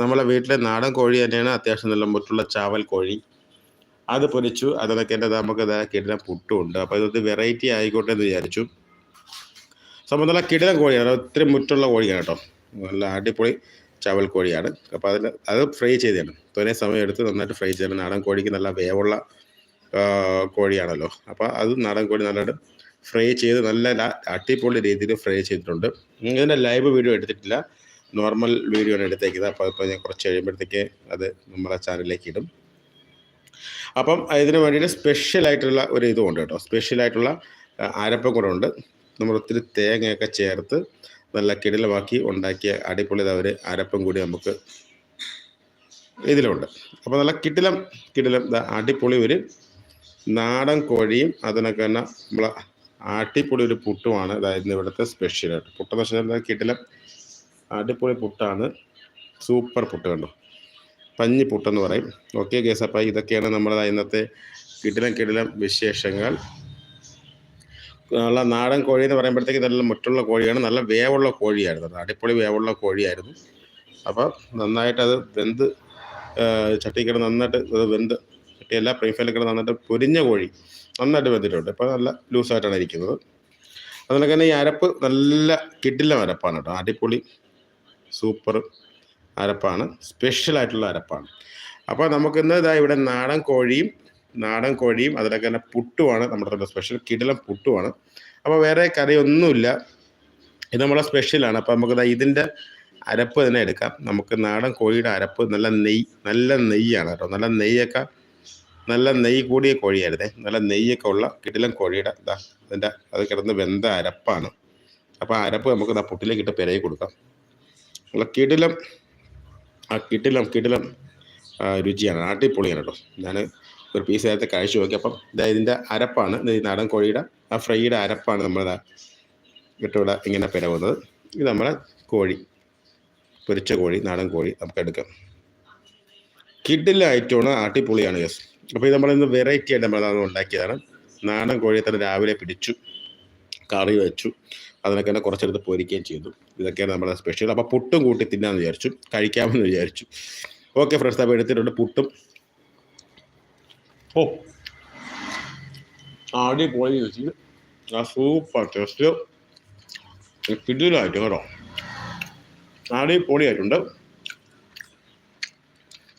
നമ്മളെ വീട്ടിലെ നാടൻ കോഴി തന്നെയാണ് അത്യാവശ്യം നല്ല മുറ്റുള്ള ചാവൽ കോഴി. അത് പൊരിച്ചു അതൊക്കെ എന്റെ നമുക്ക് കിടിലം പുട്ടുമുണ്ട്. അപ്പോൾ ഇതൊരു വെറൈറ്റി ആയിക്കോട്ടെ എന്ന് വിചാരിച്ചു. സംഭവം നല്ല കിടിലം കോഴിയാണ്. ഒത്തിരി മുറ്റുള്ള കോഴിയാണ് കേട്ടോ. നല്ല അടിപൊളി ചവൽ കോഴിയാണ്. അപ്പോൾ അതിന് അത് ഫ്രൈ ചെയ്തതാണ് തോനെ സമയം എടുത്ത് നന്നായിട്ട് ഫ്രൈ ചെയ്യണം നാടൻ കോഴിക്ക് നല്ല വേവുള്ള കോഴിയാണല്ലോ. അപ്പോൾ അത് നാടൻ കോഴി നല്ലതായിട്ട് ഫ്രൈ ചെയ്ത് നല്ല അടിപൊളി രീതിയിൽ ഫ്രൈ ചെയ്തിട്ടുണ്ട്. ഇതിന്റെ ലൈവ് വീഡിയോ എടുത്തിട്ടില്ല. നോർമൽ വീഡിയോ ആണ് എടുത്തേക്കുന്നത്. അപ്പോൾ ഇപ്പോൾ ഞാൻ കുറച്ച് കഴിയുമ്പോഴത്തേക്ക് അത് നമ്മുടെ ചാനലിലേക്ക് ഇടും. അപ്പം ഇതിന് വേണ്ടിയിട്ട് സ്പെഷ്യലായിട്ടുള്ള ഒരു ഉണ്ട് കേട്ടോ. സ്പെഷ്യലായിട്ടുള്ള അരപ്പും കൂടെ ഉണ്ട്. നമ്മൾ ഒത്തിരി തേങ്ങയൊക്കെ ചേർത്ത് നല്ല കിടിലമാക്കി ഉണ്ടാക്കിയ അടിപൊളി അവർ അരപ്പും കൂടി നമുക്ക് ഇതിലുണ്ട്. അപ്പോൾ നല്ല കിടിലം കിടിലം അടിപൊളി ഒരു നാടൻ കോഴിയും അതിനൊക്കെ തന്നെ നമ്മളെ അടിപൊളി ഒരു പുട്ടുമാണ്. അതായത് ഇവിടുത്തെ സ്പെഷ്യലായിട്ട് പുട്ടെന്ന് വെച്ചാൽ കിടിലം? അടിപൊളി പുട്ടാണ്. സൂപ്പർ പുട്ട് കണ്ടോ? പഞ്ഞി പുട്ടെന്ന് പറയും. ഓക്കെ കേസ് അപ്പോൾ ഇതൊക്കെയാണ് നമ്മുടെ ഇന്നത്തെ കിടിലം കിടിലം വിശേഷങ്ങൾ. നല്ല നാടൻ കോഴി എന്ന് പറയുമ്പോഴത്തേക്ക് നല്ല മുറ്റുള്ള കോഴിയാണ്. നല്ല വേവുള്ള കോഴിയായിരുന്നു അടിപൊളി വേവുള്ള കോഴിയായിരുന്നു. അപ്പോൾ നന്നായിട്ട് അത് വെന്ത് ചട്ടിക്കിട നന്നായിട്ട് അത് വെന്ത് ചട്ടി എല്ലാ പ്രീഫയിലൊക്കെ നന്നായിട്ട് പൊരിഞ്ഞ കോഴി നന്നായിട്ട് വെന്തിട്ടുണ്ട്. ഇപ്പോൾ നല്ല ലൂസായിട്ടാണ് ഇരിക്കുന്നത്. അതുപോലെ തന്നെ ഈ അരപ്പ് നല്ല കിടിലം അരപ്പാണ് കേട്ടോ. അടിപൊളി സൂപ്പർ അരപ്പാണ്. സ്പെഷ്യൽ ആയിട്ടുള്ള അരപ്പാണ്. അപ്പോൾ നമുക്കിന്ന് ഇതാ ഇവിടെ നാടൻ കോഴിയും നാടൻ കോഴിയും അതിലൊക്കെ തന്നെ പുട്ടുമാണ് നമ്മുടെ സ്പെഷ്യൽ കിടലം പുട്ടുമാണ്. അപ്പോൾ വേറെ കറിയൊന്നുമില്ല. ഇത് നമ്മളെ സ്പെഷ്യലാണ് അപ്പോൾ നമുക്ക് ഇതിന്റെ അരപ്പ് തന്നെ എടുക്കാം. നമുക്ക് നാടൻ കോഴിയുടെ അരപ്പ് നല്ല നെയ്യ് നല്ല നെയ്യാണ് കേട്ടോ. നല്ല നെയ്യൊക്കെ നല്ല നെയ്യ് കൂടിയ കോഴിയായിരുന്നേ. നല്ല നെയ്യൊക്കെ ഉള്ള കിടിലം കോഴിയുടെ ഇതാ അതിന്റെ അത് കിടന്ന് വെന്ത അരപ്പാണ്. അപ്പോൾ ആ അരപ്പ് നമുക്ക് ഇതാ പുട്ടിലേക്ക് ഇട്ട് പെരയി കൊടുക്കാം. നല്ല കിടിലം. ആ കിടിലം കിടിലം രുചിയാണ്. അടിപൊളിയാണ് കേട്ടോ ഞാൻ ഒരു പീസ് നേരത്തെ കഴിച്ചു നോക്കി അപ്പം ഇതാ ഇതിന്റെ അരപ്പാണ് നാടൻ കോഴിയുടെ ആ ഫ്രൈയുടെ അരപ്പാണ് നമ്മളിതാ ഇട്ടിവിടെ ഇങ്ങനെ പിരവുന്നത്. ഇത് നമ്മളെ കോഴി പൊരിച്ച കോഴി നാടൻ കോഴി നമുക്ക് എടുക്കാം. കിഡിലായിട്ടാണ് അടിപൊളിയാണ് യെസ് അപ്പോൾ ഇത് നമ്മളിന്ന് വെറൈറ്റി ആയിട്ട് നമ്മൾ ഉണ്ടാക്കിയതാണ് നാടൻ കോഴിയെ തന്നെ രാവിലെ പിടിച്ചു കറി വെച്ചു. അതിനൊക്കെ തന്നെ കുറച്ചെടുത്ത് പൊരിക്കുകയും ചെയ്തു. ഇതൊക്കെയാണ് നമ്മുടെ സ്പെഷ്യൽ അപ്പോൾ പുട്ടും കൂട്ടി തിന്നാമെന്ന് വിചാരിച്ചു. കഴിക്കാമെന്ന് വിചാരിച്ചു. ഓക്കെ ഫ്രണ്ട്സ് അപ്പോൾ എടുത്തിട്ടുണ്ട് പുട്ടും. ഓ. ആടി പോയി ആ സൂപ്പർ ടേസ്റ്റ് കിടിലായിട്ട് കേട്ടോ. അടിപൊളിയായിട്ടുണ്ട്.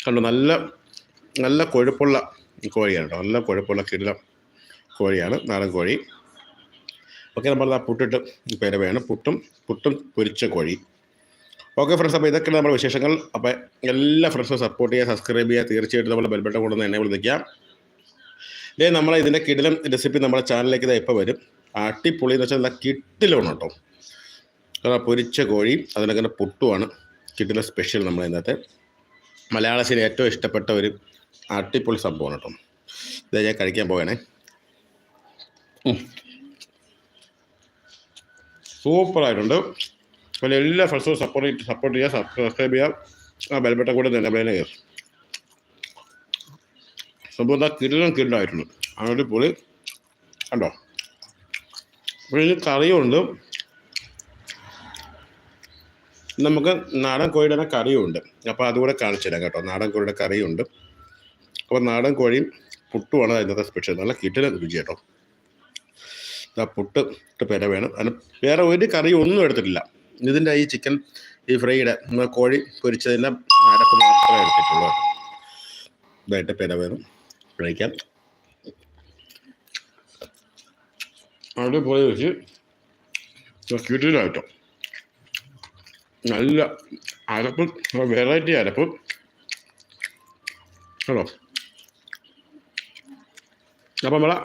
കണ്ടു നല്ല നല്ല കൊഴുപ്പുള്ള കോഴിയാണ് കേട്ടോ. നല്ല കൊഴുപ്പുള്ള കിടിലം കോഴിയാണ് നാടൻ കോഴി. ഓക്കെ നമ്മൾ ആ പുട്ടിട്ട് പേരവയാണ് പുട്ടും പുട്ടും പൊരിച്ച കോഴി. ഓക്കെ ഫ്രണ്ട്സ് അപ്പോൾ ഇതൊക്കെയാണ് നമ്മുടെ വിശേഷങ്ങൾ. അപ്പോൾ എല്ലാ ഫ്രണ്ട്സും സപ്പോർട്ട് ചെയ്യുക സബ്സ്ക്രൈബ് ചെയ്യുക. തീർച്ചയായിട്ടും നമ്മൾ ബെൽബട്ടം കൊണ്ടുവന്ന് എന്നെ വിളിക്കാം ഇതേ നമ്മൾ ഇതിന്റെ കിടിലം റെസിപ്പി നമ്മുടെ ചാനലിലേക്ക് ഇതാ ഇപ്പോൾ വരും. അട്ടിപ്പൊളി എന്ന് വെച്ചാൽ നല്ല കിട്ടിലാണ് കേട്ടോ. കാരണം പൊരിച്ച കോഴി അതിനൊക്കെ പുട്ടുമാണ്. കിട്ടിലെ സ്പെഷ്യൽ നമ്മൾ ഇന്നത്തെ മലയാളത്തിന് ഏറ്റവും ഇഷ്ടപ്പെട്ട ഒരു അട്ടിപ്പൊളി സംഭവമാണ് കേട്ടോ. ഇതാ ഞാൻ കഴിക്കാൻ പോവേണേ. സൂപ്പറായിട്ടുണ്ട്. അപ്പോൾ എല്ലാ ഫ്രണ്ട്സും സപ്പോർട്ട് സപ്പോർട്ട് ചെയ്യുക സബ്സ്ക്രൈബ് ചെയ്യുക ആ ബെൽബട്ട കൂടെ തന്നെ ബെല്ലെ സംഭവം എന്താ? കിടിലം കിടിലായിട്ടുണ്ട്. അങ്ങോട്ട് പൊളി കണ്ടോ? അപ്പോൾ ഇതിന് കറിയുണ്ട്. നമുക്ക് നാടൻ കോഴിയുടെ തന്നെ കറിയുണ്ട്. അപ്പോൾ അതുകൂടെ കാണിച്ചു തരാം കേട്ടോ. നാടൻ കോഴിയുടെ കറിയുണ്ട്. അപ്പോൾ നാടൻ കോഴിയും പുട്ടുമാണ് ഇന്നത്തെ സ്പെഷ്യൽ നല്ല കിട്ടില രുചി കേട്ടോ ആ പുട്ട് ഇട്ട് പെര വേണം. അതിന് വേറെ ഒരു കറി ഒന്നും എടുത്തിട്ടില്ല. ഇതിന്റെ ഈ ചിക്കൻ ഈ ഫ്രൈയുടെ കോഴി പൊരിച്ചതിന്റെ അരപ്പ് മാത്രമേ എടുത്തിട്ടുള്ളൂ. ഇതായിട്ട് പെര വേണം. കഴിക്കാം. പോയി വെച്ച് കിട്ടിയിട്ടോ നല്ല അരപ്പ് വെറൈറ്റി അരപ്പ്. കേട്ടോ അപ്പം നമ്മളെ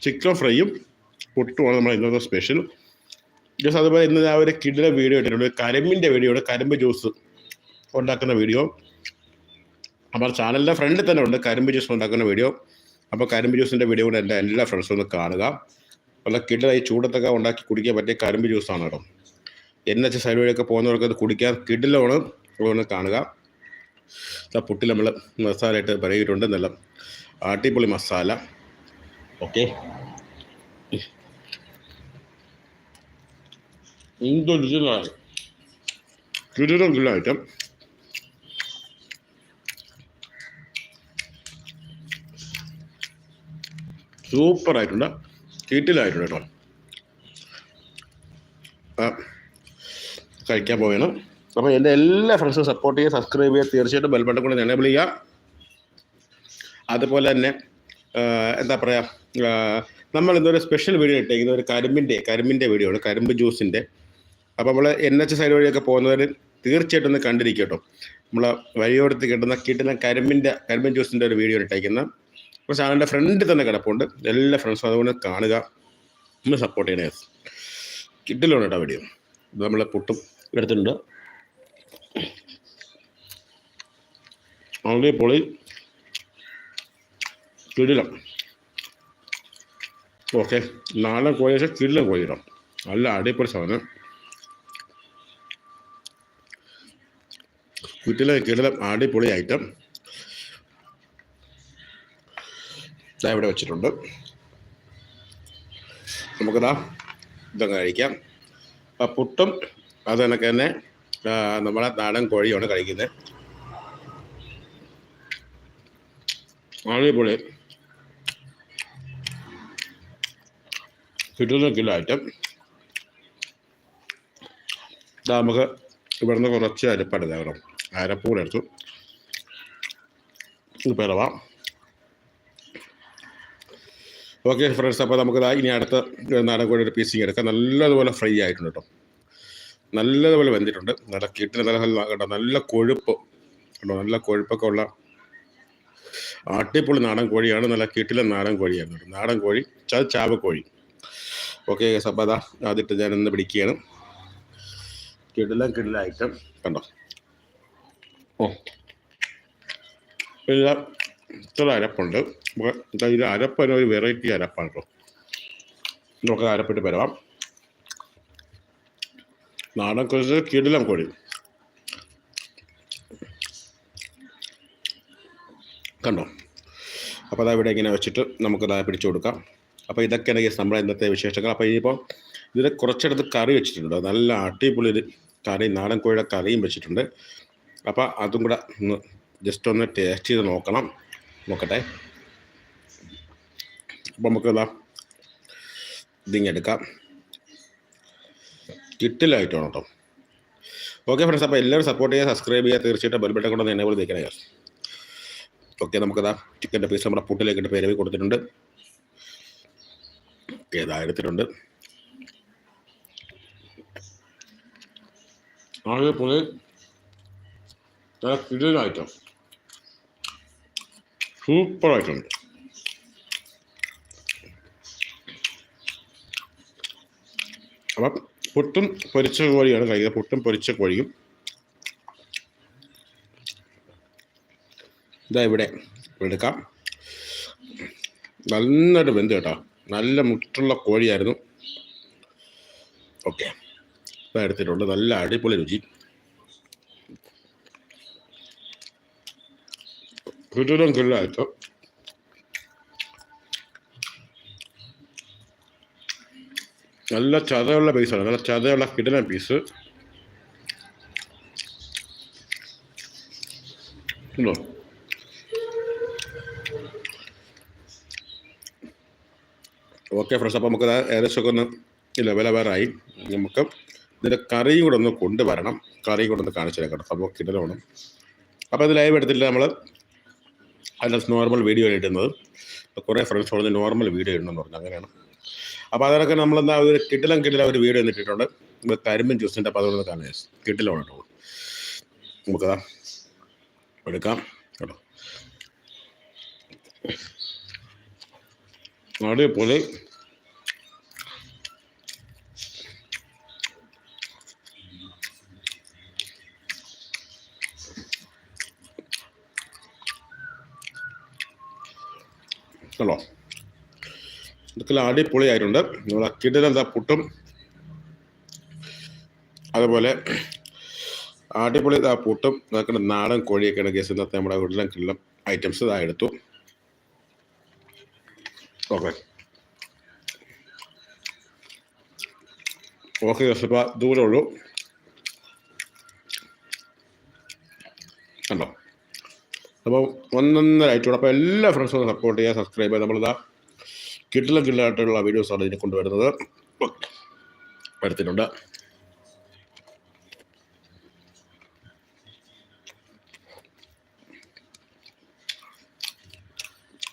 ചിക്കൻ ഫ്രൈയും പുട്ടുമാണ് നമ്മൾ ഇന്നത്തെ സ്പെഷ്യൽ ജസ്റ്റ് അതുപോലെ ഇന്ന് ഞാൻ ഒരു കിഡിലെ വീഡിയോ ഇട്ടിട്ടുണ്ട്. കരിമ്പിന്റെ വീഡിയോ കരിമ്പ് ജ്യൂസ് ഉണ്ടാക്കുന്ന വീഡിയോ അപ്പോൾ ചാനലിന്റെ ഫ്രണ്ടിൽ തന്നെ ഉണ്ട്. കരിമ്പ് ജ്യൂസ് ഉണ്ടാക്കുന്ന വീഡിയോ അപ്പോൾ കരിമ്പ് ജ്യൂസിന്റെ വീഡിയോ കൂടെ എന്റെ എല്ലാ ഫ്രണ്ട്സും ഒന്ന് കാണുക. നല്ല ഈ ചൂടത്തൊക്കെ ഉണ്ടാക്കി കുടിക്കാൻ പറ്റിയ കരിമ്പ് ജ്യൂസാണ് കേട്ടോ. എൻ എച്ച് സൈഡ് വഴിയൊക്കെ പോകുന്നവർക്ക് അത് കുടിക്കാൻ കിഡിലാണ് ഒന്ന് കാണുക. പുട്ടിൽ നമ്മൾ മസാല ഇട്ട് പറയുന്നുണ്ട് നല്ല അടിപൊളി മസാല. ഓക്കെ എന്തൊരു ഇതിലാണ് കിരീടം കിള്ള ഐറ്റം സൂപ്പർ ആയിട്ടുണ്ട് കിട്ടിലായിട്ടുണ്ട് കേട്ടോ. കഴിക്കാൻ പോവുകയാണ്. അപ്പോൾ എന്റെ എല്ലാ ഫ്രണ്ട്സും സപ്പോർട്ട് ചെയ്യുക സബ്സ്ക്രൈബ് ചെയ്യുക തീർച്ചയായിട്ടും ബെൽബട്ടൺ കൂടെ എനേബിൾ ചെയ്യുക. അതുപോലെ തന്നെ എന്താ പറയുക നമ്മൾ ഇന്നൊരു സ്പെഷ്യൽ വീഡിയോ ഇട്ടേക്കുന്ന ഒരു കരിമ്പിന്റെ കരിമ്പിന്റെ വീഡിയോ ആണ് കരിമ്പ് ജ്യൂസിന്റെ അപ്പോൾ നമ്മൾ എൻ എച്ച് സൈഡ് വഴിയൊക്കെ പോകുന്നവർ തീർച്ചയായിട്ടും ഒന്ന് കണ്ടിരിക്കും കേട്ടോ. നമ്മൾ വഴിയോടത്ത് കിട്ടുന്ന കിട്ടുന്ന കരിമ്പിന്റെ കരിമ്പിൻ ജ്യൂസിന്റെ ഒരു വീഡിയോ ഇട്ടേക്കുന്ന അപ്പോൾ ചാനലിന്റെ ഫ്രണ്ടിൽ തന്നെ കിടപ്പുണ്ട്. എല്ലാ ഫ്രണ്ട്സും അതുകൊണ്ട് കാണുക. ഒന്ന് സപ്പോർട്ട് ചെയ്യണേ. കിട്ടില്ലാണ് കേട്ടോ വീഡിയോ നമ്മൾ പുട്ടും എടുത്തിട്ടുണ്ട്. അതുകൊണ്ട് പൊളി. കിടിലം. ഓക്കെ നാളെ കോഴി വെച്ചാൽ കിടിലം കോഴിയിടാം നല്ല അടിപൊളി സാധനം. വീട്ടിലെ കിടിലം അടിപൊളി ഐറ്റം ഞാൻ ഇവിടെ വെച്ചിട്ടുണ്ട്. നമുക്കതാ ഇതങ്ങ് കഴിക്കാം. ആ പുട്ടും അത് കണക്ക് തന്നെ നമ്മുടെ നാടൻ കോഴിയാണ് കഴിക്കുന്നത് അടിപൊളി. കിട്ടുന്ന കിലോ ഐറ്റം നമുക്ക് ഇവിടുന്ന് കുറച്ച് അരപ്പെടുത്ത് കേട്ടോ അരപ്പൂടെ എടുത്തു പിറവ ഓക്കെ ഫ്രണ്ട്സ് അപ്പോൾ നമുക്ക് ഇനി അടുത്ത നാടൻ കോഴിയുടെ പീസിങ് എടുക്കാം നല്ലതുപോലെ ഫ്രൈ ആയിട്ടുണ്ട് കേട്ടോ നല്ലതുപോലെ വെന്തിട്ടുണ്ട് നല്ല കിട്ടിന് നല്ല കേട്ടോ നല്ല കൊഴുപ്പ് കേട്ടോ നല്ല കൊഴുപ്പൊക്കെ ഉള്ള അട്ടിപ്പൊളി നാടൻ കോഴിയാണ് നല്ല കിട്ടിലെ നാടൻ കോഴിയാണ് കേട്ടോ നാടൻ കോഴി ചത് ചാവക്കോഴി ഓക്കെ അപ്പോൾ അതാ ആദ്യത്തെ ഞാനൊന്ന് പിടിക്കുകയാണ് കിടിലം കിടില ഐറ്റം കണ്ടോ ഓ. ഇല്ല ഇത്ര അരപ്പുണ്ട്. ഇതാ അരപ്പന ഒരു വെറൈറ്റി അരപ്പാണ് കേട്ടോ. നമുക്ക് അരപ്പിട്ട് വരാം നാടൻ കുറച്ച് കിടിലം കോഴി. കണ്ടോ? അപ്പോൾ അതാ ഇവിടെ ഇങ്ങനെ വെച്ചിട്ട് നമുക്ക് അതായത് പിടിച്ചു കൊടുക്കാം. അപ്പോൾ ഇതൊക്കെയാണ് ഗൈസ് നമ്മുടെ ഇന്നത്തെ വിശേഷങ്ങൾ. അപ്പോൾ ഇനിയിപ്പോൾ ഇതിൽ കുറച്ചെടുത്ത് കറി വെച്ചിട്ടുണ്ട് നല്ല അടിപൊളി കറി നാടൻ കോഴിയുടെ കറിയും വെച്ചിട്ടുണ്ട്. അപ്പോൾ അതും കൂടെ ഒന്ന് ജസ്റ്റ് ഒന്ന് ടേസ്റ്റ് ചെയ്ത് നോക്കണം. നോക്കട്ടെ. അപ്പം നമുക്ക് എന്താ ഇതിങ്ങെടുക്കാം. കിട്ടില്ലായിട്ടാണ് കേട്ടോ. ഓക്കെ ഫ്രണ്ട്സ് അപ്പോൾ എല്ലാവരും സപ്പോർട്ട് ചെയ്യുക സബ്സ്ക്രൈബ് ചെയ്യുക. തീർച്ചയായിട്ടും ബെൽ ബട്ടൺ കൊണ്ട് എന്നെ പോലെ തേക്കണേ ഓക്കെ നമുക്കതാ ചിക്കന്റെ പീസ് നമ്മുടെ പുട്ടിലേക്ക് ഇട്ട് പേരവി കൊടുത്തിട്ടുണ്ട്. ഇതാ എടുത്തിട്ടുണ്ട്. ആകെ പുളി നല്ല കിടിലായിട്ടോ സൂപ്പർ ആയിട്ടുണ്ട് അപ്പം പുട്ടും പൊരിച്ച കോഴിയാണ് കഴിക്കുന്നത് പുട്ടും പൊരിച്ച കോഴിയും. ഇതാ ഇവിടെ എടുക്കാം. നന്നായിട്ട് വെന്ത് കേട്ടോ. നല്ല മുട്ടുള്ള കോഴിയായിരുന്നു. ഓക്കെ. ഇപ്പം എടുത്തിട്ടുണ്ട്. നല്ല അടിപൊളി രുചി. കിടിലം കിടിലായിട്ട് നല്ല ചതയുള്ള പീസാണ് നല്ല ചതയുള്ള കിടിലൻ പീസ് ഉണ്ടോ ഓക്കെ ഫ്രണ്ട്സ് അപ്പോൾ നമുക്ക് ഏകദേശമൊക്കെ ഒന്ന് ലെവലവറായി നമുക്ക് ഇതിന്റെ കറിയും കൂടെ ഒന്ന് കൊണ്ടുവരണം കറി കൂടെ ഒന്ന് കാണിച്ചു തരാം കേട്ടോ അപ്പോൾ കിടലാണ് അപ്പോൾ ഇത് ലൈവ് എടുത്തില്ല നമ്മൾ അതിന്റെ നോർമൽ വീഡിയോ ഇടുന്നത്. കുറേ ഫ്രണ്ട്സ് പറഞ്ഞ് നോർമൽ വീഡിയോ ഇടണമെന്ന് പറഞ്ഞു. അങ്ങനെയാണ്. അപ്പോൾ അതിനൊക്കെ നമ്മളെന്താ ഒരു കിട്ടിലും കിടിലം ഒരു വീഡിയോ എന്നിട്ടിട്ടുണ്ട് നമുക്ക് കരിമ്പൻ ജ്യൂസിന്റെ അപ്പോൾ അതുകൊണ്ട് കാണാൻ കിട്ടിലാണ് കേട്ടോ. നമുക്കതാ എടുക്കാം കേട്ടോ. അടിപൊളി. കണ്ടോ? ഇതൊക്കെ അടിപൊളിയായിട്ടുണ്ട് നമ്മൾ എന്താ പുട്ടും അതുപോലെ അടിപൊളി ഇതാ പുട്ടും നോക്കേണ്ട നാടൻ കോഴിയൊക്കെയാണ് കേസ് ഇന്നത്തെ നമ്മുടെ വീട്ടിലും കിള്ളം ഐറ്റംസ് ഇതാ എടുത്തു. ഓക്കെ ഓക്കെ ഗസ് ഇപ്പം ദൂരമുള്ളൂ കണ്ടോ? അപ്പോൾ ഒന്നൊന്നര ആയിട്ടുണ്ട് അപ്പോൾ എല്ലാ ഫ്രണ്ട്സും സപ്പോർട്ട് ചെയ്യുക സബ്സ്ക്രൈബ് ചെയ്യുക. നമ്മളിതാ കിട്ടില്ല കിട്ടിലായിട്ടുള്ള വീഡിയോസാണ് ഇതിനെ കൊണ്ടുവരുന്നത്. എടുത്തിട്ടുണ്ട്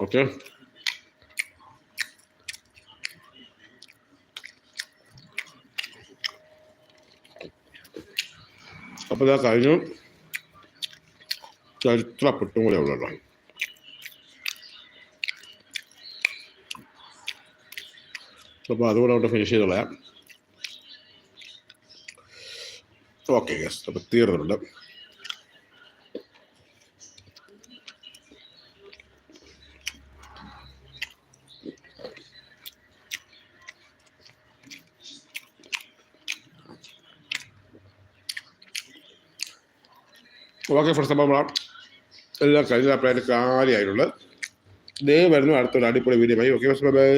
ഓക്കെ അപ്പോൾ ഇതാ കഴിഞ്ഞു. ചരിത്ര പുട്ടും കൂടെ ഉള്ളല്ലോ അപ്പോൾ അതുകൂടെ അവിടെ ഫിനിഷ് ചെയ്ത് കളയാം ഓക്കെ യെസ് അപ്പോൾ തീർന്നിട്ടുണ്ട് ഓക്കെ ഫ്രണ്ട്സ് അപ്പോൾ നമ്മളാ എല്ലാം കഴിഞ്ഞ കാര്യമായിട്ടുള്ളത് ദേ വരുന്നു അടുത്തൊരു അടിപൊളി വീഡിയോ ഓക്കെ ബൈ